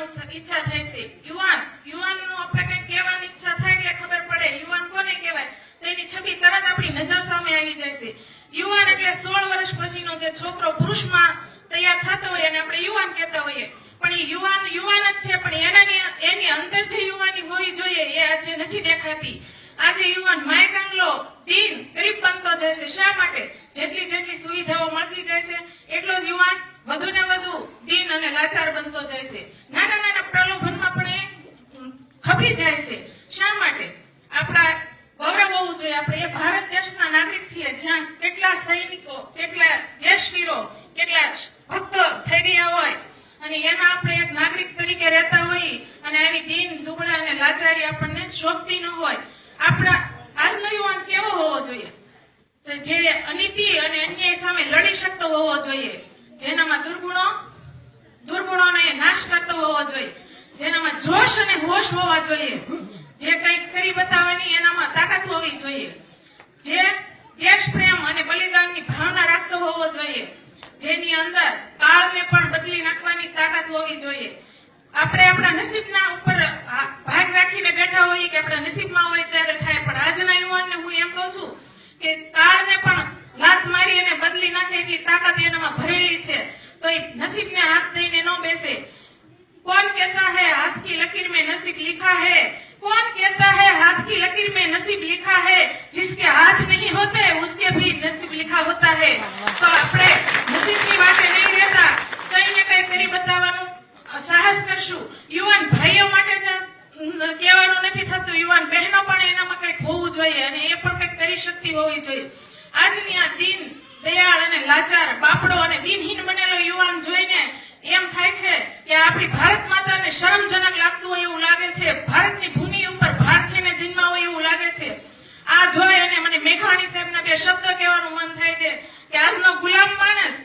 ઈચ્છા થાય છે યુવાન, યુવાનનું આપણે કંઈક કહેવાની ઈચ્છા થાય એટલે ખબર પડે. યુવાન કોને કહેવાય? તો એની છબી તરત આપણી નજર સામે આવી જાય છે. યુવાન એટલે સોળ વર્ષ પછીનો જે છોકરો પુરુષમાં તૈયાર થતો હોય એને આપણે યુવાન કહેતા હોઈએ. પણ યુવાન યુવાન જ છે, પણ એનાની, એની અંદર જે યુવાની હોવી જોઈએ એ આજે નથી દેખાતી. આજે યુવાન માયકાંગલો દિન ગરીબ બનતો જાય છે. શા માટે? જેટલી જેટલી સુવિધાઓ મળતી જાય છે, એટલો જ યુવાન વધુ ને વધુ દિન અને લાચાર બનતો જાય છે નાના નાના પ્રલોભનમાં પણ એ ઉમ, ખપી જાય છે શા માટે? આપણા ગૌરવ હોવું જોઈએ. આપણે એ ભારત દેશના નાગરિક છીએ. જ્યાં કેટલા સૈનિકો, કેટલા દેશવીરો, કેટલા ભક્તો થઈ રહ્યા હોય. અને એમાં આપણે એક નાગરિક તરીકે રહેતા હોઈએ અને આવી દિન દુબળા અને લાચારી આપણને શોભતી ન હોય. આપણા આજનો યુવાન કેવો હોવો જોઈએ? જે અનીતિ અને અન્યાય સામે લડી શકતો હોવો જોઈએ. જેનામાં દુર્ગુણો, દુર્ગુણોને નાશ કરતો હોવો જોઈએ. જેનામાં જોશ અને હોશ હોવા જોઈએ. જે કંઈક કરી બતાવવાની એનામાં તાકાત હોવી જોઈએ. જે દેશ પ્રેમ અને બલિદાનની ભાવના રાખતો હોવો જોઈએ. જેની અંદર કાળને પણ બદલી નાખવાની તાકાત હોવી જોઈએ. આપણે આપણા નસીબના ઉપર ભાગ રાખીને બેઠા હોઈએ કે આપણા નસીબમાં હોય ત્યારે થાય. પણ આજના યુવાનને હું એમ કહું છું કે કાળને પણ લાત મારી અને બદલી નાખે એટલી તાકાત એનામાં ભરેલી છે. તો એ નસીબને હાથ દઈને ન બેસે. કોણ કહેતા હે, હાથ કી લકીર મેં નસીબ લીખા હે? कौन कहता है हाथ की लकीर में नसीब लिखा है जिसके हाथ नहीं होते उसके भी नसीब लिखा होता है તો આપણે નસીબની વાતે નહીં રહેતા કંઈ ને કંઈ કરી બતાવવાનું સાહસ કરશું યુવાન ભાઈઓ માટે જ અમ, કહેવાનું નથી થતું યુવાન બહેનો પણ એનામાં કંઈક હોવું જોઈએ અને એ પણ કંઈક કરી શકતી હોવી જોઈએ આજની આ દીન દયાળ અને લાચાર બાપડો અને દિનહીન બનેલો યુવાન જોઈને એમ થાય છે કે આપણી સાહેબના બે શબ્દ કહેવાનું મન થાય છે કે આજનો ગુલામ માણસ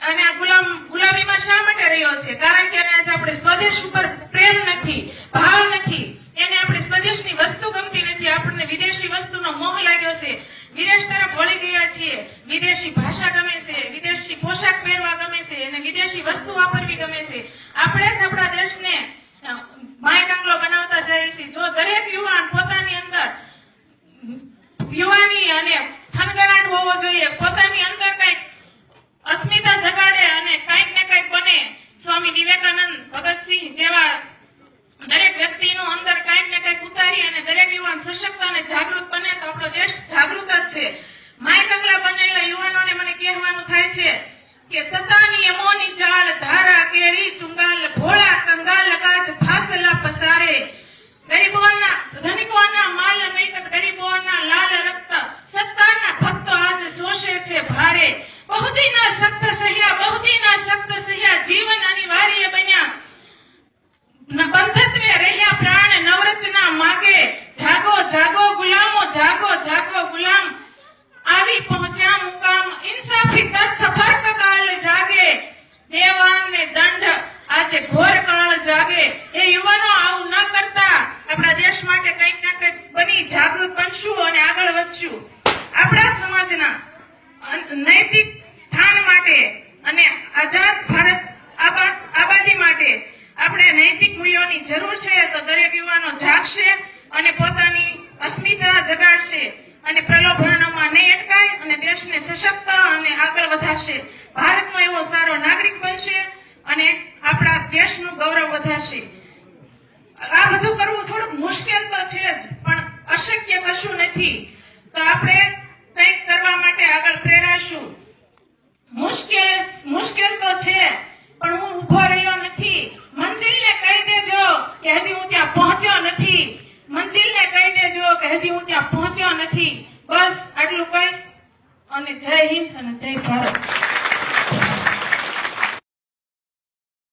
અને આ ગુલામ ગુલામીમાં શા માટે રહ્યો છે? કારણ કે આજે આપણે સ્વદેશ ઉપર પ્રેમ નથી, ભાવ નથી. એને આપણે સ્વદેશની વસ્તુ ગમતી નથી. આપણને વિદેશી વસ્તુનો મોહ લાગ્યો છે. વિદેશ તરફ વળી ગયા છીએ. વિદેશી ભાષા ગમે છે, વિદેશી પોશાક પહેરવા ગમે છે અને વિદેશી વસ્તુ વાપરવી ગમે છે. આપણે જ આપણા દેશને અ, માયકાંગલો બનાવતા જઈએ છીએ જો દરેક યુવાન પોતાની અંદર યુવાની અને થનગનાટ હોવો જોઈએ પોતાની અંદર કંઈક અસ્મિતા જગાડે અને કંઈક ને કંઈક બને સ્વામી વિવેકાનંદ ભગતસિંહ જેવા દરેક વ્યક્તિનું અંદર કંઈક ને કંઈક ઉતારી અને દરેક યુવાન સશક્ત અને જાગૃત બને તો આપણો દેશ જાગૃત જ છે. માય કંગલા બનેલા યુવાનોને મને કહેવાનું થાય છે કે સતાની યમોની જાળ ધારા કેરી ચુંગાલ જાગો આવી પહોંચ્યા મુકામ ઇન્સાફી તર્થ ફર્ક કાલ જાગે દેવાન દંડ આજે ઘોર કાળ જાગે. એ યુવાનો આવું ન કરતા. આપણા દેશ માટે કંઈક ના કંઈક બની જાગૃત બનશું અને આગળ વધશું. આપણા સમાજના નૈતિક સ્થાન માટે અને આઝાદ ભારત આબાદી માટે આપણે નૈતિક મૂલ્યોની જરૂર છે તો દરેક યુવાનો જાગશે અને પોતાની અસ્મિતા જગાડશે. અને પ્રલોભનોમાં નહીં અટકાય અને દેશને સશક્ત અને આગળ વધારશે. ભારતનો એવો સારો નાગરિક બનશે અને આપણા દેશનું ગૌરવ વધારશે. આ બધું કરવું થોડુંક મુશ્કેલ તો છે જ, પણ અશક્ય કશું નથી. તો આપણે કંઈક કરવા માટે આગળ પ્રેરાશું મુશ્કેલ મુશ્કેલ તો છે પણ હું ઊભો રહ્યો નથી મંજિલને કહી દેજો કે હજી હું ત્યાં પહોંચ્યો નથી મંજિલને કહી દેજો કે હજી હું ત્યાં પહોંચ્યો નથી. બસ આટલું કહી અને જય હિન્દ અને જય ભારત.